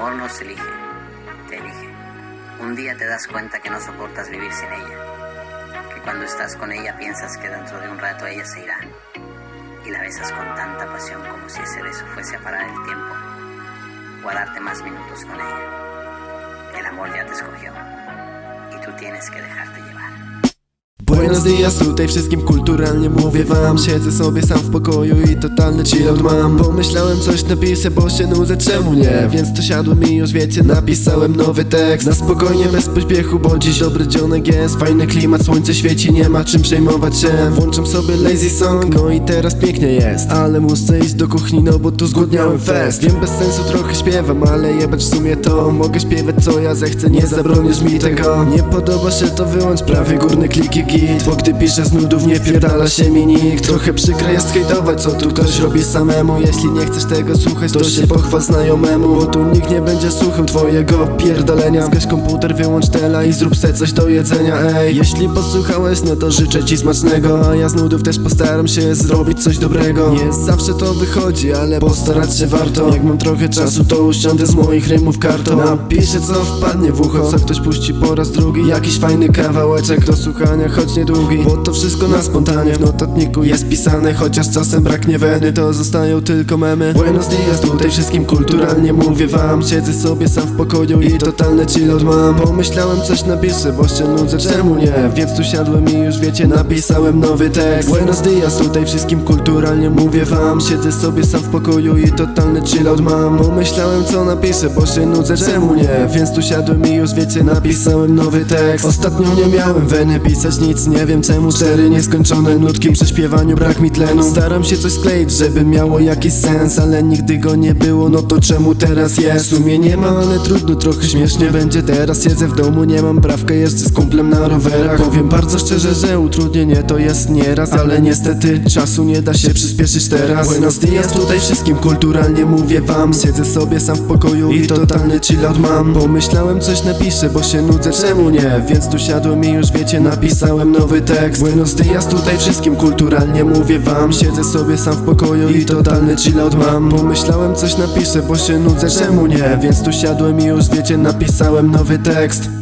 amor nos elige, te elige. Un día te das cuenta que no soportas vivir sin ella, que cuando estás con ella piensas que dentro de un rato ella se irá, y la besas con tanta pasión como si ese beso fuese a parar el tiempo o a darte más minutos con ella. El amor ya te escogió, y tú tienes que dejarte llevar. Buenos dias, tutaj wszystkim kulturalnie mówię wam. Siedzę sobie sam w pokoju i totalny chillout mam. Pomyślałem coś napiszę, bo się nudzę, czemu nie? Więc to siadłem i już wiecie, napisałem nowy tekst. Na spokojnie, bez pośpiechu, bo dziś dobry dzionek jest. Fajny klimat, słońce świeci, nie ma czym przejmować się. Włączam sobie lazy song, no i teraz pięknie jest. Ale muszę iść do kuchni, no bo tu zgłodniałem fest. Wiem, bez sensu trochę śpiewam, ale jebać w sumie to. Mogę śpiewać co ja zechcę, nie zabronisz mi tego. Nie podoba się to, wyłącz prawy górny klik i Bo gdy piszę z nudów, nie pierdala się mi nikt. Trochę przykre jest hejtować, co tu ktoś robi samemu. Jeśli nie chcesz tego słuchać, to się pochwal znajomemu Bo tu nikt nie będzie słuchał twojego pierdolenia. Zgaś komputer, wyłącz tela i zrób se coś do jedzenia, ej. Jeśli posłuchałeś, no to życzę ci smacznego. A ja z nudów też postaram się zrobić coś dobrego. Nie zawsze to wychodzi, ale postarać się warto. Jak mam trochę czasu, to usiądę z moich rymów kartą. Napiszę co wpadnie w ucho, co ktoś puści po raz drugi. Jakiś fajny kawałeczek do słuchania, choć Bo to wszystko na spontanie, w notatniku jest pisane Chociaż czasem braknie weny, to zostają tylko memy. Buenos dias, tutaj wszystkim kulturalnie mówię wam. Siedzę sobie sam w pokoju i totalny chillout mam. Pomyślałem coś napiszę, bo się nudzę, czemu nie? Więc tu siadłem i już wiecie, napisałem nowy tekst. Buenos dias, tutaj wszystkim kulturalnie mówię wam. Siedzę sobie sam w pokoju i totalny chillout mam. Pomyślałem co napiszę, bo się nudzę, czemu nie? Więc tu siadłem i już wiecie, napisałem nowy tekst. Ostatnio nie miałem weny pisać nic, nie wiem czemu Cztery nieskończone nutki przy śpiewaniu, brak mi tlenu. Staram się coś skleić, żeby miało jakiś sens Ale nigdy go nie było, no to czemu teraz jest? W sumie nie ma, ale trudno, trochę śmiesznie będzie. Teraz Siedzę w domu, nie mam prawka, jeżdżę z kumplem na rowerach. Powiem bardzo szczerze, że utrudnienie to jest nieraz Ale niestety czasu nie da się przyspieszyć teraz. Buenos dias, tutaj wszystkim kulturalnie mówię wam. Siedzę sobie sam w pokoju i totalny chillout mam. Pomyślałem coś napiszę, bo się nudzę, czemu nie? Więc tu siadłem i już wiecie, napisałem nowy tekst. Buenos dias, tutaj wszystkim kulturalnie mówię wam. Siedzę sobie sam w pokoju i totalny chillout mam. Pomyślałem coś napiszę, bo się nudzę, czemu nie? Więc tu siadłem i już wiecie, napisałem nowy tekst